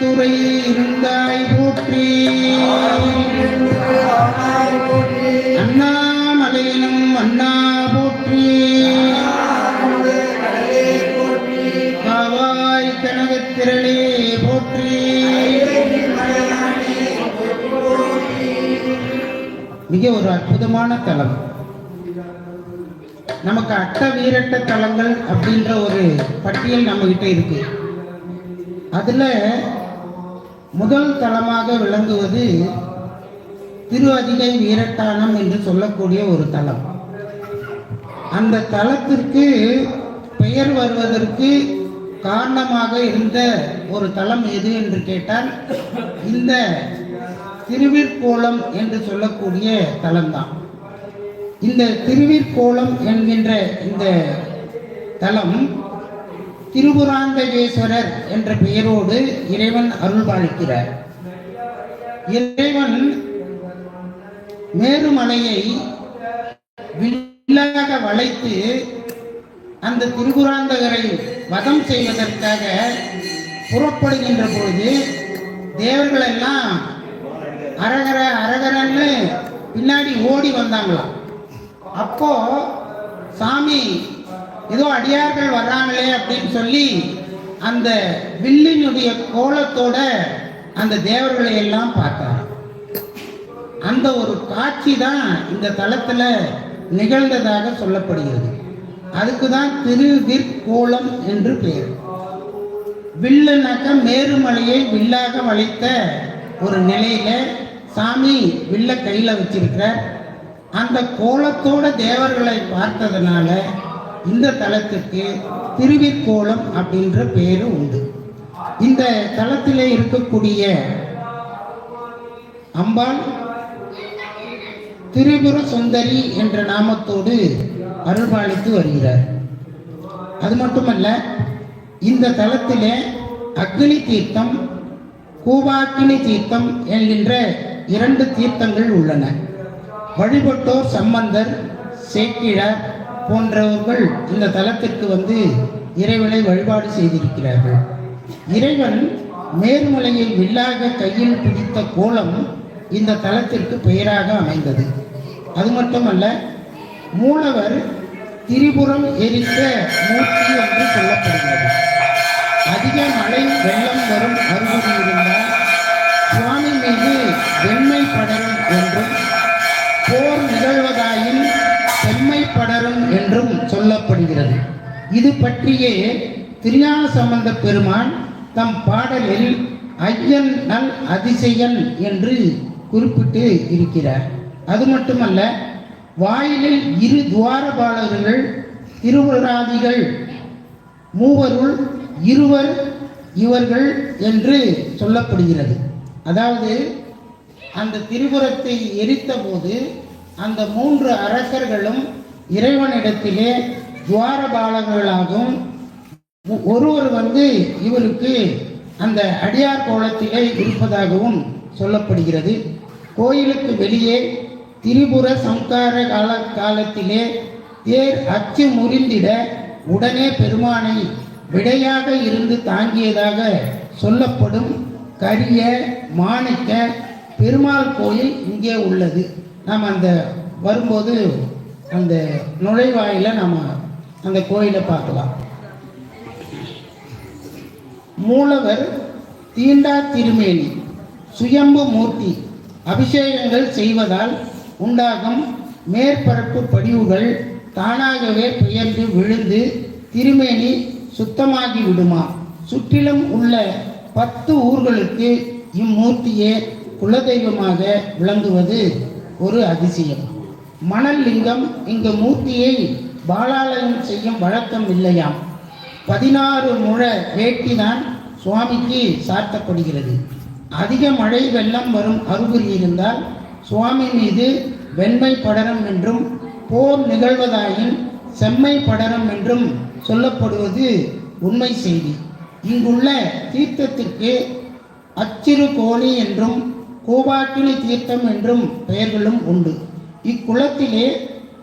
துறை இருந்தாய் போற்றி. அண்ணாமலையினும் அண்ணா போற்றி. காவாய் கனகத்திரளே போற்றி. மிக ஒரு அற்புதமான தலம். நமக்கு அட்ட வீரட்ட தலங்கள் அப்படின்ற ஒரு பட்டியல் நம்மகிட்ட இருக்கு. அதில் முதல் தலமாக விளங்குவது திருவதிகை வீரட்டானம் என்று சொல்லக்கூடிய ஒரு தலம் அந்த தலத்திற்கு பெயர் வருவதற்கு காரணமாக இருந்த ஒரு தலம் எது என்று கேட்டால் இந்த திருவிற்கோலம் என்று சொல்லக்கூடிய தலம்தான் இந்த திருவிற்கோலம் என்கின்ற இந்த தலம் திருபுராந்தகேஸ்வரர் என்ற பெயரோடு இறைவன் அருள் பாலிக்கிறார் இறைவன் மேருமலையை வில்லாக வளைத்து அந்த திருபுராந்தகரை வதம் செய்வதற்காக புறப்படுகின்ற பொழுது தேவர்கள் எல்லாம் அரகர அரகரன்னு பின்னாடி ஓடி வந்தாங்களாம். அப்போ சாமி ஏதோ அடியார்கள் வர்றாங்களே அப்படின்னு சொல்லி அந்த வில்லினுடைய கோலத்தோட அந்த தேவர்களை எல்லாம் பார்த்தார். அந்த ஒரு காட்சி தான் இந்த தளத்தில் நிகழ்ந்ததாக சொல்லப்படுகிறது. அதுக்கு தான் திருவிற்கோலம் என்று பெயர் வில்லுனாக்கா மேருமலையை வில்லாக வளைத்த ஒரு நிலையில சாமி வில்ல கையில் வச்சிருக்கிறார். அந்த கோலத்தோட தேவர்களை பார்த்ததுனால இந்த தலத்துக்கு திருவிக்கோளம் அப்படின்ற பேரு உண்டு. இந்த தலத்திலே இருக்கக்கூடிய அம்பாள் திரிபுர சுந்தரி என்ற நாமத்தோடு அருள்பாலித்து வருகிறார். அது மட்டுமல்ல இந்த தலத்திலே அக்னி தீர்த்தம் கூவாக்கினி தீர்த்தம் என்கின்ற இரண்டு தீர்த்தங்கள் உள்ளன. வழிபட்டோர் சம்பந்தர் சேக்கிழார் போன்றவர்கள் இந்த தலத்திற்கு வந்து இறைவனை வழிபாடு செய்திருக்கிறார்கள். இறைவன் மேருமலையை வில்லாக கையில் பிடித்த கோலம் இந்த தலத்திற்கு பெயராக அமைந்தது. அது மட்டுமல்ல மூலவர் திரிபுரம் எரித்த மூர்த்தி என்று சொல்லப்படுகிறது. அதிக மழை வெள்ளம் வரும் அருகில் இருந்தால் சுவாமி மீது வெண்மை படரும் என்றும் இது பற்றியே திருஞான சம்பந்த பெருமான் தம் பாடலில் ஐயன் நல் அதிசயன் என்று குறிப்பிட்டு இருக்கிறார். அது மட்டுமல்ல வாயிலில் இரு துவாரபாலகர்கள் திருவராதிகள் மூவருள் இருவர் இவர்கள் என்று சொல்லப்படுகிறது. அதாவது அந்த திரிபுரத்தை எரித்த போது அந்த மூன்று அரசர்களும் இறைவனிடத்திலே துவாரபாலகர்களாகவும் ஒருவர் வந்து இவருக்கு அந்த அடியார் கோலத்திலே இருப்பதாகவும் சொல்லப்படுகிறது. கோயிலுக்கு வெளியே திரிபுர சம்கார கால காலத்திலே தேர் அச்சு முறிந்திட உடனே பெருமானை விடையாக இருந்து தாங்கியதாக சொல்லப்படும் கரிய மாணிக்க பெருமாள் கோயில் இங்கே உள்ளது. நாம் அந்த வரும்போது அந்த நுழைவாயில நம்ம அந்த கோயிலை பார்க்கலாம். மூலவர் தீண்டா திருமேனி சுயம்பு மூர்த்தி அபிஷேகங்கள் செய்வதால் உண்டாகும் மேற்பரப்பு படிவுகள் தானாகவே பெயர்ந்து விழுந்து திருமேனி சுத்தமாகி விடுமா? சுற்றிலும் உள்ள பத்து ஊர்களுக்கு இம்மூர்த்தியே குலதெய்வமாக விளங்குவது ஒரு அதிசயம். மணல் லிங்கம் இங்கு மூர்த்தியை பாலாலயம் செய்யும் வழக்கம் இல்லையாம். பதினாறு முழ வேட்டிதான் சுவாமிக்கு சாத்தப்படுகிறது. அதிக மழை வெள்ளம் வரும் அறிகுறி இருந்தால் சுவாமி மீது வெண்மை படரம் என்றும் போர் நிகழ்வதாயின் செம்மை படரம் என்றும் சொல்லப்படுவது உண்மை செய்தி. இங்குள்ள தீர்த்தத்திற்கு அச்சிறு கோணி என்றும் கோபாக்கினி தீர்த்தம் என்றும் பெயர்களும் உண்டு. இக்குளத்திலே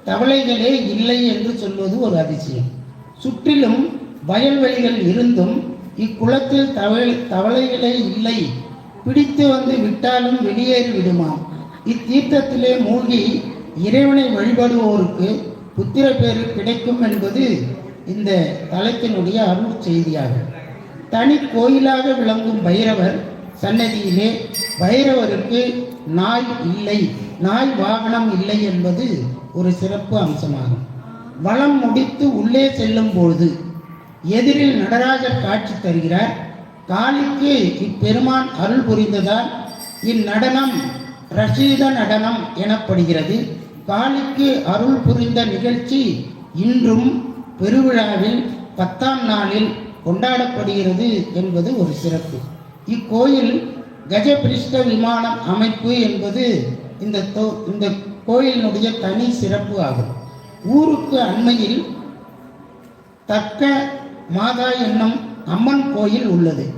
தவளைகளே இல்லை என்று சொல்வது ஒரு அதிசயம். சுற்றிலும் வயல்வெளிகள் இருந்தும் இக்குளத்தில் தவளை தவளைகளே இல்லை. பிடித்து வந்து விட்டாலும் வெளியேறி விடுமாம் இத்தீர்த்தத்திலே மூழ்கி இறைவனை வழிபடுவோருக்கு புத்திர பேரு கிடைக்கும் என்பது இந்த தலத்தினுடைய அருள் செய்தியாகும் தனி கோயிலாக விளங்கும் பைரவர் சன்னதியிலே பைரவருக்கு நாய் இல்லை. நாய் வாகனம் இல்லை என்பது ஒரு சிறப்பு அம்சமாகும். வலம் முடித்து உள்ளே செல்லும் பொழுது எதிரில் நடராஜர் காட்சி தருகிறார். காளிக்கு இப்பெருமான் அருள் புரிந்ததால் இந்நடனம் ரஷீத நடனம் எனப்படுகிறது. காளிக்கு அருள் புரிந்த நிகழ்ச்சி இன்றும் பெருவிழாவில் பத்தாம் நாளில் கொண்டாடப்படுகிறது என்பது ஒரு சிறப்பு. இக்கோயில் கஜபிரிஷ்ட விமானம் அமைப்பு என்பது இந்த தோ- இந்த கோயிலினுடைய தனி சிறப்பு ஆகும். ஊருக்கு அண்மையில் தக்க மாதா என்னும் அம்மன் கோயில் உள்ளது.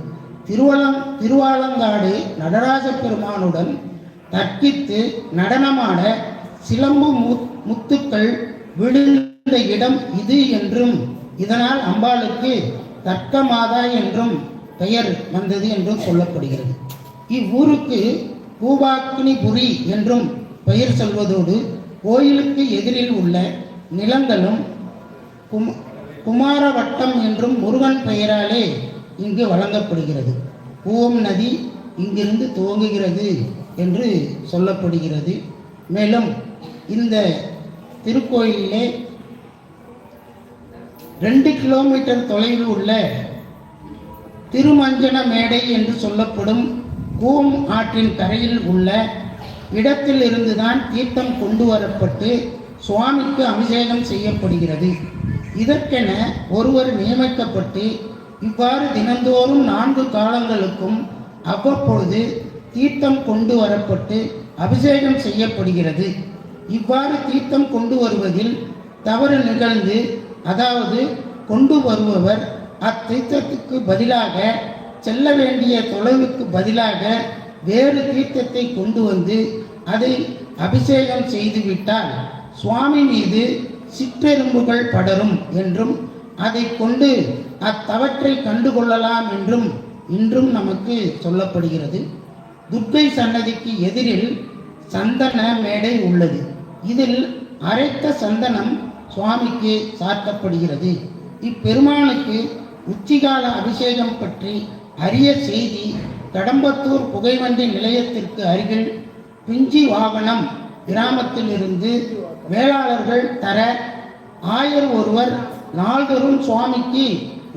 திருவலம் திருவாலங்காடு நடராஜ பெருமானுடன் தர்க்கித்து நடனமாட சிலம்பு முத்துக்கள் விழுந்த இடம் இது என்றும் இதனால் அம்பாளுக்கு தர்க்க மாதா என்றும் பெயர் வந்தது என்றும் சொல்லப்படுகிறது. இவ்வூருக்கு பூபாக்கினிபுரி என்றும் பெயர் சொல்வதோடு கோயிலுக்கு எதிரில் உள்ள நிலங்களும் கும குமாரவட்டம் என்றும் முருகன் பெயராலே இங்கு வழங்கப்படுகிறது. பூவம் நதி இங்கிருந்து துவங்குகிறது என்று சொல்லப்படுகிறது. மேலும் இந்த திருக்கோயிலிலே ரெண்டு கிலோமீட்டர் தொலைவில் உள்ள திருமஞ்சன மேடை என்று சொல்லப்படும் கூம் ஆற்றின் கரையில் உள்ள இடத்தில் இருந்துதான் தீர்த்தம் கொண்டு வரப்பட்டு சுவாமிக்கு அபிஷேகம் செய்யப்படுகிறது. இதற்கென ஒருவர் நியமிக்கப்பட்டு இவ்வாறு தினந்தோறும் நான்கு காலங்களுக்கும் அவ்வப்பொழுது தீர்த்தம் கொண்டு வரப்பட்டு அபிஷேகம் செய்யப்படுகிறது. இவ்வாறு தீர்த்தம் கொண்டு வருவதில் தவறு நிகழ்ந்து அதாவது கொண்டு வருபவர் அத்தீர்த்தத்துக்கு பதிலாக செல்ல வேண்டிய தொலைவுக்கு பதிலாக வேறு தீர்த்தத்தை கொண்டு வந்து அதை அபிஷேகம் செய்துவிட்டால் சுவாமி மீது சிற்றெரும்புகள் படரும் என்றும் அதை கொண்டு அத்தவற்றை கண்டுகொள்ளலாம் என்றும் இன்றும் நமக்கு சொல்லப்படுகிறது. துர்க்கை சன்னதிக்கு எதிரில் சந்தன மேடை உள்ளது. இதில் அரைத்த சந்தனம் சுவாமிக்கு சாத்தப்படுகிறது இப்பெருமானுக்கு உச்சிகால அபிஷேகம் பற்றி அரிய செய்தி கடம்பத்தூர் புகைவண்டி நிலையத்திற்கு அருகில் பிஞ்சி வாகனம் கிராமத்திலிருந்து வேளாளர்கள் தர ஆயர் ஒருவர் நாள்தோறும் சுவாமிக்கு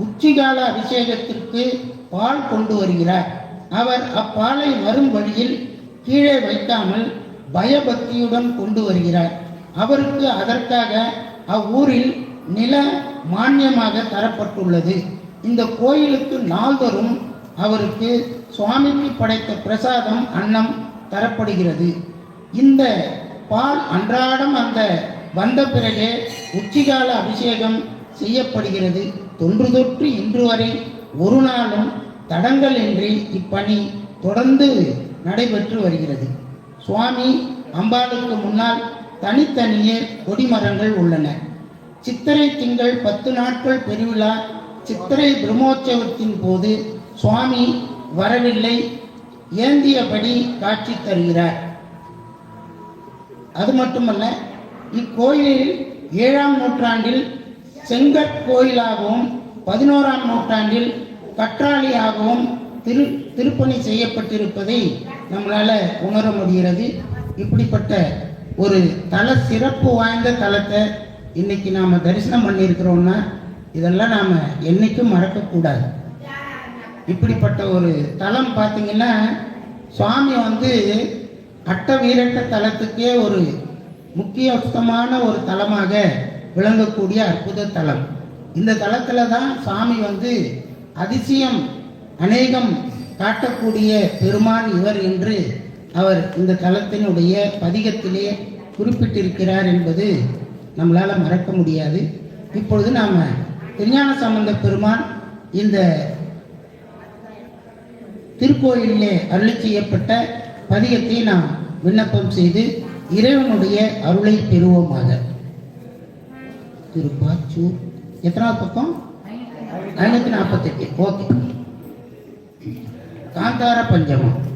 உச்சிகால அபிஷேகத்திற்கு பால் கொண்டு வருகிறார். அவர் அப்பாலை வரும் வழியில் கீழே வைக்காமல் பயபக்தியுடன் கொண்டு வருகிறார். அவருக்கு அதற்காக அவ்வூரில் நில மானியமாக தரப்பட்டுள்ளது. இந்த கோயிலுக்கு நாள்தோறும் அவருக்கு சுவாமிக்கு படைத்த பிரசாதம் அன்னம் தரப்படுகிறது. இந்த பால் அன்றாடம் அந்த வந்த பிறகே உச்சிகால அபிஷேகம் செய்யப்படுகிறது. தொன்று தொற்று இன்று வரை ஒரு நாளும் தடங்கலின்றி இப்பணி தொடர்ந்து நடைபெற்று வருகிறது. சுவாமி அம்பாளுக்கு முன்னால் தனித்தனியே கொடிமரங்கள் உள்ளன. சித்திரை திங்கள் பத்து நாட்கள் பெருவிழா சித்திரை பிரம்மோற்சவத்தின் போது சுவாமி வரவில்லை. ஏந்தியபடி காட்சி தருகிறார். அது மட்டுமல்ல இக்கோயிலில் ஏழாம் நூற்றாண்டில் செங்கற்கோயிலாகவும் பதினோராம் நூற்றாண்டில் கற்றாலியாகவும் திரு திருப்பணி செய்யப்பட்டிருப்பதை நம்மளால உணர முடிகிறது. இப்படிப்பட்ட ஒரு தல சிறப்பு வாய்ந்த தலத்தை இன்னைக்கு நாம் தரிசனம் பண்ணியிருக்கிறோம்னா இதெல்லாம் நாம் என்னைக்கும் மறக்கக்கூடாது. இப்படிப்பட்ட ஒரு தலம் பார்த்தீங்கன்னா சுவாமி வந்து அட்ட வீரட்ட தலத்துக்கே ஒரு முக்கியமான ஒரு தலமாக விளங்கக்கூடிய அற்புத தலம் இந்த தலத்தில் தான் சாமி வந்து அதிசயம் அநேகம் காட்டக்கூடிய பெருமான் இவர் என்று அவர் இந்த தலத்தினுடைய பதிகத்திலே குறிப்பிட்டிருக்கிறார் என்பது நம்மளால் மறக்க முடியாது. இப்பொழுது நாம் திருஞான சம்பந்த பெருமான் இந்த திருக்கோயிலே அருளி செய்யப்பட்ட பதியத்தை நாம் விண்ணப்பம் செய்து இறைவனுடைய அருளை பெறுவோமாக. திருப்பாச்சூர். எத்தனாவது பக்கம்? ஐநூத்தி நாற்பத்தெட்டு. ஓகே. காந்தார பஞ்சமம்.